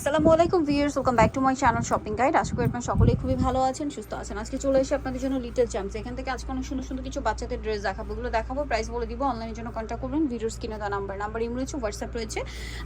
আসসালামু আলাইকুম viewers welcome back to my channel shopping guide আশা করি আপনারা সকলেই খুবই ভালো আছেন, সুস্থ আছেন। আজকে চলে এসে আপনাদের জন্য লিটল চ্যাম্পস এখান থেকে আজকে অনেক সুন্দর সুন্দর কিছু বাচ্চাদের ড্রেস দেখাবো। এগুলো দেখাবো প্রাইস বলে দিব অনলাইনের জন্য কন্ট্যাক্ট করবেন। ভিডিওস কিনে দেওয়া নাম্বার নাম্বার ইম রয়েছে হোয়াটসঅ্যাপ রয়েছে।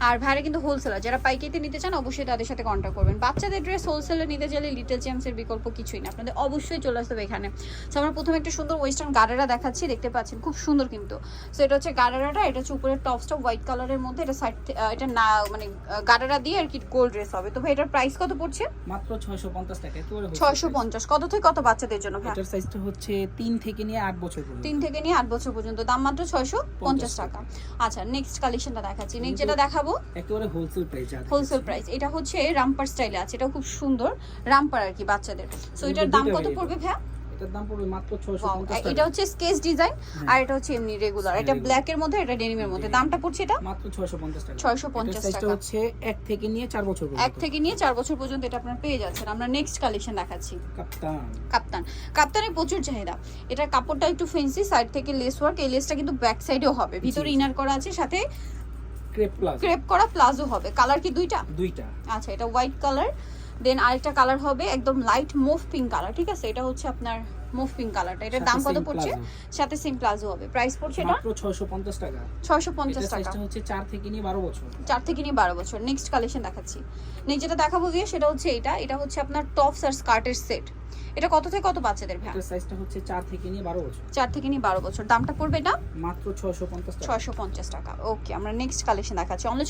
আর ভাইরা কিন্তু হোলসেলার যারা পাইকারিতে নিতে চান, অবশ্যই তাদের সাথে কন্ট্যাক্ট করবেন। বাচ্চাদের ড্রেস হোলসেলে নিতে চাইলে লিটল চ্যাম্পসের বিকল্প কিছুই না। আপনাদের অবশ্যই চলে আসতে হবে এখানে। সো আমরা প্রথমে একটা সুন্দর ওয়েস্টার্ন গাড়েরা দেখাচ্ছি, দেখতে পাচ্ছেন, খুব সুন্দর কিন্তু। সো এটা হচ্ছে গাড়েরাটা এটা হচ্ছে উপরের টপসটা হোয়াইট কালারের মধ্যে। এটা সাইড এটা না মানে গাড়েরা দিয়ে আর কি গোল্ড ড্রেস হবে। তো ভাই এটার প্রাইস কত পড়ছে? মাত্র 650 টাকা একেবারে wholesale ছয়শো price। পঞ্চাশ কত থেকে কত বাচ্চাদের জন্য ভাই? এটার সাইজটা হচ্ছে 3 থেকে নিয়ে 8 বছর পর্যন্ত। তিন থেকে নিয়ে আট বছর পর্যন্ত। দাম মাত্র ছয়শো পঞ্চাশ টাকা। আচ্ছা নেক্সট কালেকশনটা দেখাচ্ছি। নেক্সট যেটা দেখাবো একেবারে হোলসেল প্রাইস হোলসেল প্রাইস এটা হচ্ছে রামপার স্টাইলে আছে। এটা খুব সুন্দর। রামপার আর কি বাচ্চাদের। সো এটার দাম কত পড়বে ভাইয়া? এটার দাম পড়বে মাত্র 650 টাকা। এটা হচ্ছে স্কেচ ডিজাইন। আর এটা হচ্ছে এমনি রেগুলার এটা. ব্ল্যাক এর মধ্যে এটা ডেনিমের মধ্যে। দামটা পড়ছে এটা? মাত্র 650 টাকা। 650 এটার সাইজটা টাকা। হচ্ছে 1 থেকে নিয়ে 4 বছর পর্যন্ত। এক থেকে নিয়ে চার বছর পর্যন্ত এটা আপনার পেয়ে যাচ্ছেন। আমরা নেক্সট কালেকশন দেখাচ্ছি। কাপ্তান। কাপ্তান। কাপ্তানের প্রচুর চাহিদা। এটার কাপড়টা একটু ফেন্সি সাইড থেকে লেস ওয়ার্ক এই লেসটা কিন্তু ব্যাক সাইডেও হবে। ভিতরে ইনার করা আছে সাথে ক্রেপ প্লাস ক্রেপ করা প্লাজো হবে। কালার কি দুইটা? দুইটা। আচ্ছা এটা হোয়াইট কালার দেন আরেকটা কালার হবে একদম লাইট মুভ পিঙ্ক কালার ঠিক আছে? এটা হচ্ছে আপনার মুভ পিঙ্ক কালারটা এটার দাম কত পড়ছে? সাথে সেম প্লাজো হবে। প্রাইস পড়ছে এটা? মাত্র 650 টাকা। ছয়শো পঞ্চাশ এটার টাকা। সাইজটা হচ্ছে 4 থেকে নিয়ে 12 বছর। চার থেকে নিয়ে বারো বছর। নেক্সট কালেকশন দেখাচ্ছি। নেক্সট যেটা দেখাবো গিয়ে সেটা হচ্ছে এটা। এটা হচ্ছে আপনার টপস আর স্কার্টের সেট এটা কত থেকে কত বাচ্চাদের সাইজটা হচ্ছে 4 থেকে নিয়ে 12 বছর। থেকে নিয়ে বারো বছর। দামটা পড়বে এটা? মাত্র 650 টাকা। ওকে আমরা নেক্সট কালেকশন দেখাচ্ছি। অনলি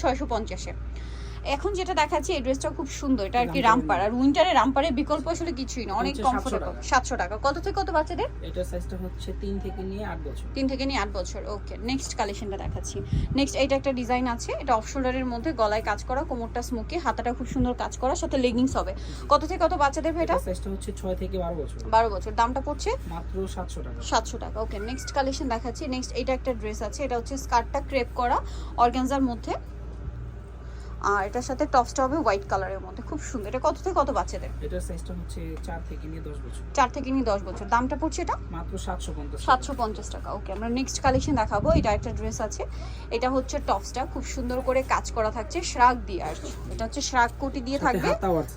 এখন যেটা দেখাচ্ছি এই ড্রেসটা খুব সুন্দর। এটা আর কি রামপার আর উইন্টারে রামপারের বিকল্প আসলে কিছুই না। অনেক হচ্ছে 700 কমফোর্টেবল টাকা। সাতশো টাকা। কত থেকে কত বাচ্চাদের? এটার সাইজটা হচ্ছে 3 থেকে নিয়ে 8 বছর। তিন থেকে নিয়ে আট বছর। ওকে নেক্সট কালেকশনটা দেখাচ্ছি। নেক্সট এটা একটা ডিজাইন আছে। এটা অফ শোল্ডারের মধ্যে গলায় কাজ করা কোমরটা স্মোকি হাতাটা খুব সুন্দর কাজ করা সাথে লেগিংস হবে। কত থেকে কত বাচ্চাদের ভাই এটা? সাইজটা হচ্ছে 6 থেকে 12 বছর। বারো বছর। দামটা পড়ছে? মাত্র 700 টাকা। সাতশো টাকা। ওকে নেক্সট কালেকশন দেখাচ্ছি। নেক্সট এটা একটা ড্রেস আছে। এটা হচ্ছে স্কার্টটা ক্রেপ করা অর্গানজার মধ্যে। আর এটার সাথে টপসটা হবে হোয়াইট কালারের মধ্যে খুব সুন্দর। এটা কত থেকে কত বাচ্চাদের? এটার সাইজটা হচ্ছে 4 থেকে নিয়ে 10 বছর। চার থেকে নিয়ে দশ বছর। দামটা পড়ছে এটা? মাত্র 750 সাতশো পঞ্চাশ টাকা ওকে। আমরা নেক্সট কালেকশন দেখাবো। এটা একটা ড্রেস আছে। এটা হচ্ছে টপসটা। খুব সুন্দর করে কাজ করা থাকছে শ্রাগ দিয়ে আর। এটা হচ্ছে শ্রাগ কোটি দিয়ে থাকবে।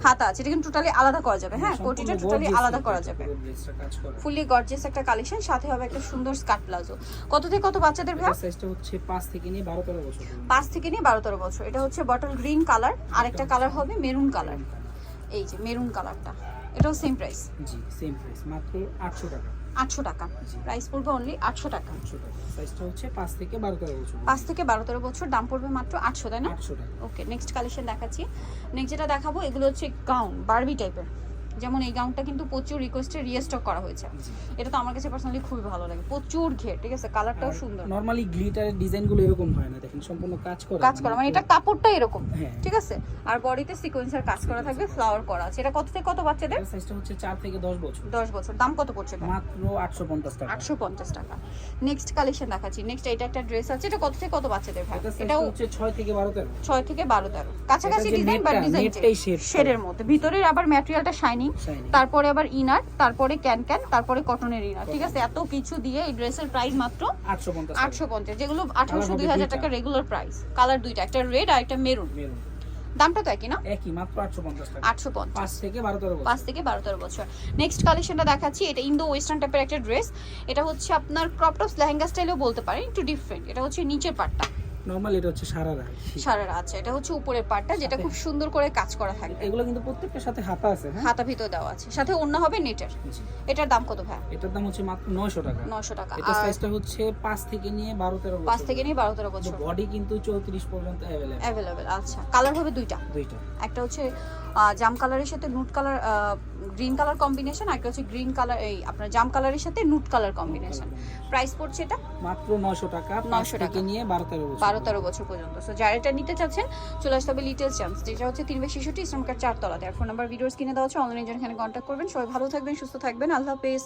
হাতা আছে। এটা কিন্তু টোটালি আলাদা করা যাবে। হ্যাঁ কোটিটা টোটালি আলাদা করা যাবে। ফুললি গর্জিয়াস একটা কালেকশন সাথে হবে একটা সুন্দর স্কার্ট প্লাজো কত থেকে কত বাচ্চাদের ভাই? সাইজটা হচ্ছে 5 থেকে নিয়ে 12 13 বছর পর্যন্ত। পাঁচ থেকে নিয়ে বারো তেরো বছর। এটা হচ্ছে বটল গ্রিন কালার আরেকটা কালার হবে মেরুন কালার এই যে মেরুন কালারটা এটাও সেম প্রাইস জি সেম প্রাইস মাত্র 800 টাকা। আটশো টাকা। প্রাইস পড়বে অনলি আটশো টাকা। 800 টাকা। সাইজটা হচ্ছে 5 থেকে 12 13 বছর পাঁচ থেকে বারো তেরো বছর দাম পড়বে মাত্র আটশো তাই না? 800 টাকা। ওকে নেক্সট কালেকশন দেখাচ্ছি। নেক্সট যেটা দেখাবো এগুলো হচ্ছে গাউন বারবি টাইপের যেমন এই গাউনটা কিন্তু প্রচুর রিকোয়েস্টে রিস্টক করা হয়েছে। এটা তো আমার কাছে পার্সোনালি খুবই ভালো লাগে। প্রচুর ঘের ঠিক আছে? কালারটাও সুন্দর। নরমালি গ্লিটারের ডিজাইনগুলো এরকম হয় না দেখেন সম্পূর্ণ কাজ করা। কাজ করা মানে এটা কাপড়টা এরকম হ্যাঁ। ঠিক আছে? আর বডিতে সিকোয়েন্সের কাজ করা থাকবে ফ্লাওয়ার করা। আছে। এটা কত থেকে কত বাচ্চাদের? সাইজটা হচ্ছে 4 থেকে 10 বছর। দশ বছর। দাম কত পড়ছে? মাত্র 850 টাকা। আটশো পঞ্চাশ টাকা। নেক্সট কালেকশন দেখাচ্ছি। নেক্সট এটা একটা ড্রেস আছে। এটা কত থেকে কত বাচ্চাদের ভাই? সাইজটা হচ্ছে 6 থেকে 12 13 ছয় থেকে বারো তেরো। কাছাকাছি ডিজাইন বা ডিজাইন শেডের মধ্যে। ভিতরের আবার ম্যাটেরিয়ালটা শাইনিং শাইনি তারপরে আবার ইনার তারপরে ক্যান ক্যান তারপরে কটনের ইনার ঠিক আছে? এত কিছু দিয়ে এই ড্রেসের প্রাইস মাত্র আটশো পঞ্চাশ যেগুলো আঠারোশো দুই হাজার টাকা রেগুলার প্রাইস কালার দুইটা একটা রেড আর একটা মেরুন দামটা তো একই না? একই মাত্র 850 টাকা। আটশো পঞ্চাশ। 5 থেকে 12 13 পাঁচ থেকে বারো তেরো বছর। নেক্সট কালেকশনটা দেখাচ্ছি এটা ইন্দো ওয়েস্টার্ন টাইপের একটা ড্রেস এটা হচ্ছে আপনার ক্রপ টপস লেহেঙ্গা স্টাইলেও বলতে পারেন একটু ডিফারেন্ট এটা হচ্ছে নিচের পার্টটা নরমাল এটা হচ্ছে সারারা সারারা আছে এটা হচ্ছে উপরের পার্টটা যেটা খুব সুন্দর করে কাজ করা থাকবে এগুলো কিন্তু প্রত্যেকটার সাথে হাতা আছে হ্যাঁ হাতা ভিতর দেওয়া আছে সাথে অন্য হবে নেটের জি। এটার দাম কত ভাই এটার দাম হচ্ছে মাত্র 900 টাকা নশো টাকা এটা আর সাইজটা হচ্ছে 5 থেকে নিয়ে 12 13 বছর পাঁচ থেকে নিয়ে বারো তেরো বছর বডি কিন্তু 34 পর্যন্ত अवेलेबल অ্যাভেলেবেল আচ্ছা কালার হবে দুইটা দুইটা একটা হচ্ছে আহ, জাম কালারের সাথে নুট কালার গ্রিন কালার কম্বিনেশন আর হচ্ছে গ্রিন কালার এই আপনার জাম কালারের সাথে নুট কালার কম্বিনেশন প্রাইস পড়ছে এটা? মাত্র 900 টাকা 900 টাকা। নিয়ে 12 13 বছর। বারো তেরো বছর পর্যন্ত। সো যারা এটা নিতে চাচ্ছেন চলে আসতে হবে লিটল চ্যাম্পস যেটা হচ্ছে তিন বাই শিশুটি ইসলামকার চারতলাতে আর ফোন নাম্বার ভিডিওস কিনে দেওয়া আছে অনলাইনে যারা এখানে কন্ট্যাক্ট করবেন। সবাই ভালো থাকবেন সুস্থ থাকবেন। আল্লাহ হাফেজ।